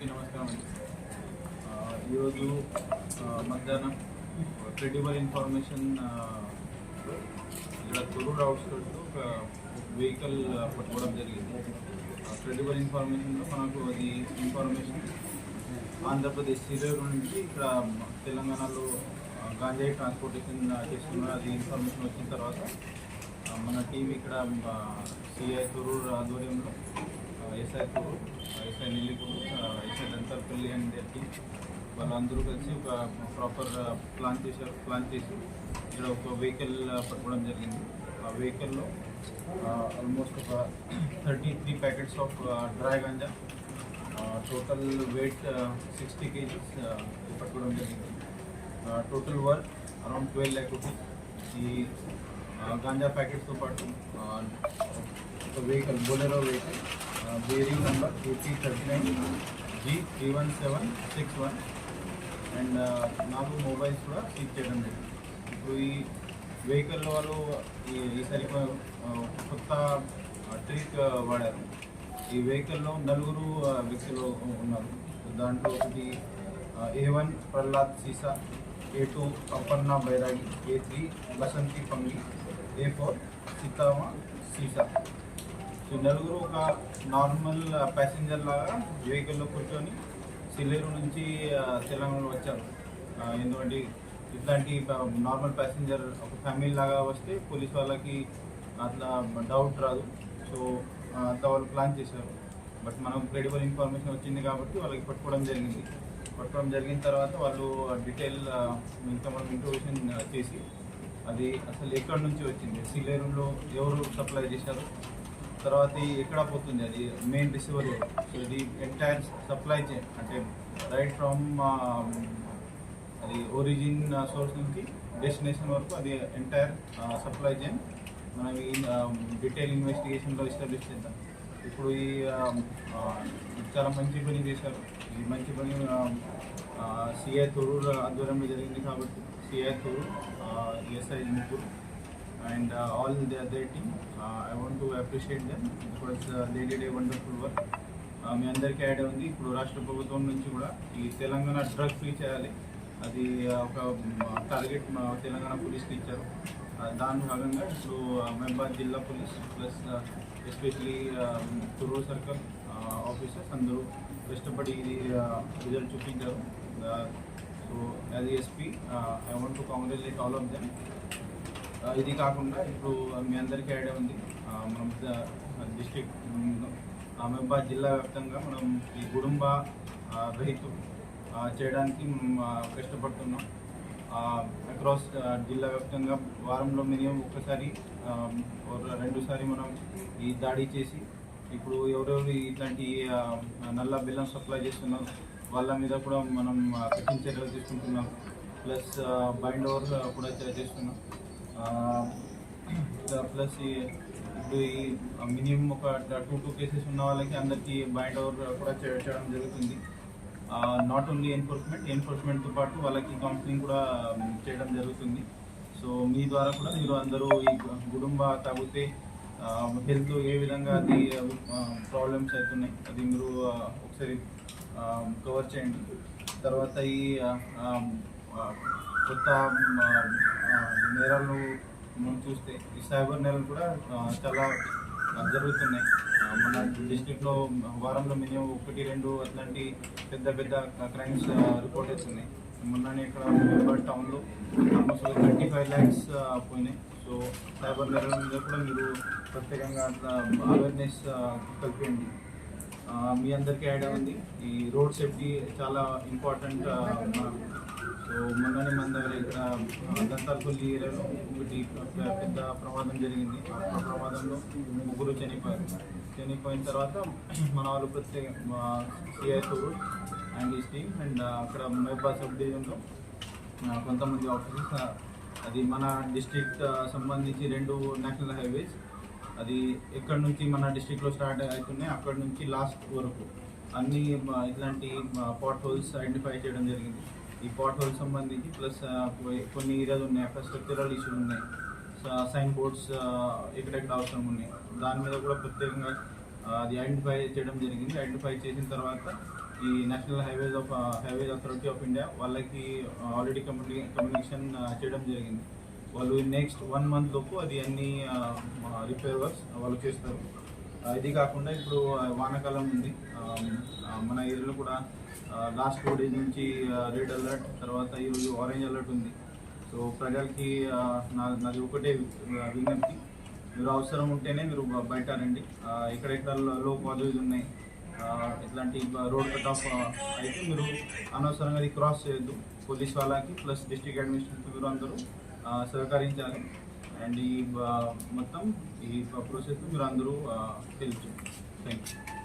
నమస్కారం ఈరోజు మధ్యాహ్నం క్రెడిబుల్ ఇన్ఫర్మేషన్ ఇక్కడ తొరూరు అవుట్స్కట్ ఒక వెహికల్ పట్టుకోవడం జరిగింది. క్రెడిబుల్ ఇన్ఫర్మేషన్లో మనకు అది ఇన్ఫర్మేషన్ ఆంధ్రప్రదేశ్ శ్రీదేవి నుంచి ఇక్కడ తెలంగాణలో ఆ, గాంజాయి ట్రాన్స్పోర్టేషన్ చేస్తున్న అది ఇన్ఫర్మేషన్ వచ్చిన తర్వాత మన టీం ఇక్కడ సిఐ తొరూరు ఆధ్వర్యంలో SI Thorrur SI Nellipuru SI Dantarpalli and చెప్పి వాళ్ళందరూ కలిసి ఒక ప్రాపర్ ప్లాన్ చేశారు ప్లాన్ చేసి ఇక్కడ ఒక వెహికల్ పట్టుకోవడం జరిగింది. ఆ వెహికల్లో ఆల్మోస్ట్ ఒక thirty three packets of dry ganja total weight sixty KGs పట్టుకోవడం జరిగింది. Total work around twelve lakh rupees. ఈ గాంజా ప్యాకెట్స్తో పాటు ఒక vehicle Bolero vehicle bearing number eighty thirty nine G three one seven six one and నాలుగు mobiles కూడా seize చేయడం జరిగింది. ఇప్పుడు ఈ వెహికల్లో వాళ్ళు ఈ ఈసారి కొత్త ట్రిక్ వాడారు. ఈ వెహికల్లో నలుగురు వ్యక్తులు ఉన్నారు. దాంట్లో ఒకటి ఏ వన్ ప్రహ్లాద్ సీసా A two Aparna Bairagi A three Basanti Pangi A four Seetama Seesa so నలుగురు ఒక నార్మల్ ప్యాసింజర్ uh, లాగా వెహికల్లో కూర్చొని సిల్లేరు నుంచి uh, తెలంగాణలో వచ్చారు. Uh, ఎందుకంటే ఇట్లాంటి నార్మల్ ప్యాసింజర్ ఒక ఫ్యామిలీ లాగా వస్తే పోలీస్ వాళ్ళకి అట్లా డౌట్ రాదు. సో అంత వాళ్ళు ప్లాన్ చేశారు. బట్ మనం క్రెడిబుల్ ఇన్ఫర్మేషన్ వచ్చింది కాబట్టి వాళ్ళకి పట్టుకోవడం జరిగింది. పట్టుకోవడం జరిగిన తర్వాత వాళ్ళు డీటెయిల్ ఇంకా మనం ఇంట్రోడ్యూషన్ చేసి అది అసలు ఎక్కడి నుంచి వచ్చింది? సిలేరులో ఎవరు సప్లై చేశారు? తర్వాత ఎక్కడ పోతుంది అది? మెయిన్ రిసీవర్ సో ఇది ఎంటైర్ సప్లై చైన్ అంటే రైట్ ఫ్రమ్ um, అది ఒరిజిన్ సోర్స్ uh, నుంచి డెస్టినేషన్ వరకు అది ఎంటైర్ సప్లై చైన్ మనం డీటెయిల్ ఇన్వెస్టిగేషన్లో ఎస్టాబ్లిష్ చేద్దాం. ఇప్పుడు ఈ చాలా మంచి పని చేశారు. ఈ మంచి పని సిఐ తొరూరు ఆధ్వర్యంలో జరిగింది కాబట్టి సిఐ తొరూరు ఎస్ఐ ముగ్గురు and all they their, their team. Uh, I want to appreciate them because uh, they మీ అందరికీ యాడ్ ఉంది. ఇప్పుడు రాష్ట్ర ప్రభుత్వం నుంచి కూడా ఈ తెలంగాణ డ్రగ్ ఫ్రీ చేయాలి. అది ఒక టార్గెట్ మా తెలంగాణ పోలీస్కి ఇచ్చారు. దాని భాగంగా ఇప్పుడు మహబాద్ జిల్లా police plus especially Thorrur circle officers అందరూ కష్టపడి ఇది రిజల్ట్ చూపించారు. So as SP I want to congratulate all of them ఇది కాకుండా ఇప్పుడు మీ అందరికీ ఐడియా ఉంది. మనం డిస్ట్రిక్ట్ మహబాద్ జిల్లా వ్యాప్తంగా మనం ఈ కుటుంబ రైతు రహితు చేయడానికి మనం కష్టపడుతున్నాం. అక్రాస్ జిల్లా వ్యాప్తంగా వారంలో మినిమం ఒకసారి రెండుసారి మనం ఈ దాడి చేసి ఇప్పుడు ఎవరెవరు ఇట్లాంటి నల్ల బెల్లం సప్లై చేస్తున్నారు వాళ్ళ మీద కూడా మనం కఠిన చర్యలు తీసుకుంటున్నాం. ప్లస్ బైండ్ ఓవర్ కూడా చేస్తున్నాం. ప్లస్ ఇప్పుడు ఈ మినిమం ఒక టూ టూ కేసెస్ ఉన్న వాళ్ళకి అందరికీ బైండ్ ఓవర్ కూడా చే- చేయడం జరుగుతుంది. నాట్ ఓన్లీ ఎన్ఫోర్స్మెంట్ ఎన్ఫోర్స్మెంట్తో పాటు వాళ్ళకి కౌన్సిలింగ్ కూడా చేయడం జరుగుతుంది. సో మీ ద్వారా కూడా మీరు అందరూ ఈ కుటుంబ తాగితే హెల్త్ ఏ విధంగా అది ప్రాబ్లమ్స్ అవుతున్నాయి అది మీరు ఒకసారి కవర్ చేయండి. తర్వాత ఈ కొత్త నేరాలు మనం చూస్తే ఈ సైబర్ నేరాలు కూడా చాలా జరుగుతున్నాయి. మన డిస్ట్రిక్ట్లో వారంలో మినిమం ఒకటి రెండు అట్లాంటి పెద్ద పెద్ద క్రైమ్స్ రిపోర్ట్ అవుతున్నాయి మొన్ననే ఇక్కడ ముంబై టౌన్లో ఆల్మోస్ట్ థర్టీ ఫైవ్ ల్యాక్స్ పోయినాయి. సో సైబర్ నేరాల మీద కూడా మీరు ప్రత్యేకంగా అట్లా అవేర్నెస్ కల్పించండి మీ అందరికీ ఐడియా ఉంది. ఈ రోడ్ సేఫ్టీ చాలా ఇంపార్టెంట్ సో మొన్ననే మన దగ్గర ఇక్కడ దంతాలపల్లి ఏరియాలో ఒకటి పెద్ద- పెద్ద ప్రమాదం జరిగింది. ఆ ప్రమాదంలో ముగ్గురు చనిపోయారు. చనిపోయిన తర్వాత మన వాళ్ళు ప్రత్యేక సిఐ అండ్ ఈ టీమ్ అండ్ అక్కడ మైబా సబ్ డివిజన్లో కొంతమంది ఆఫీసర్స్ అది మన డిస్ట్రిక్ట్ సంబంధించి రెండు నేషనల్ హైవేస్ అది ఎక్కడి నుంచి మన డిస్ట్రిక్ట్లో స్టార్ట్ అవుతున్నాయి అక్కడి నుంచి లాస్ట్ వరకు. అన్ని ఇట్లాంటి పాట్ హోల్స్ ఐడెంటిఫై చేయడం జరిగింది. ఈ పాట్ హోల్స్ సంబంధించి ప్లస్ కొన్ని ఏరియాలు ఉన్నాయి అక్కడ స్ట్రక్చరల్ ఇష్యూలు ఉన్నాయి. సైన్ బోర్డ్స్ ఎక్కడెక్కడ అవసరం ఉన్నాయి. దాని మీద కూడా ప్రత్యేకంగా అది ఐడెంటిఫై చేయడం జరిగింది. ఐడెంటిఫై చేసిన తర్వాత ఈ national highways of highways authority of India వాళ్ళకి ఆల్రెడీ కమ్యూని కమ్యూనికేషన్ చేయడం జరిగింది. వాళ్ళు నెక్స్ట్ వన్ మంత్ లోపు అది అన్ని రిపేర్ వర్క్స్ వాళ్ళు చేస్తారు. ఇది కాకుండా ఇప్పుడు వానాకాలం ఉంది. మన ఏరియాలో కూడా లాస్ట్ టూ డేస్ నుంచి రెడ్ అలర్ట్ తర్వాత ఈరోజు ఆరెంజ్ అలర్ట్ ఉంది. సో ప్రజలకి నాది ఒకటే వి- విజ్ఞప్తి. మీరు అవసరం ఉంటేనే మీరు బయట రండి. ఎక్కడెక్కడ లో కాలేజ్ ఉన్నాయి ఇట్లాంటి రోడ్ కట్ ఆఫ్ అయితే మీరు అనవసరంగా అది క్రాస్ చేయొద్దు. పోలీస్ వాళ్ళకి ప్లస్ డిస్ట్రిక్ట్ అడ్మినిస్ట్రేషన్ మీరు అందరూ సహకరించాలి. అండ్ ఈ మొత్తం ఈ ప్రాసెస్ మీరు అందరూ తెలుసు థ్యాంక్ యూ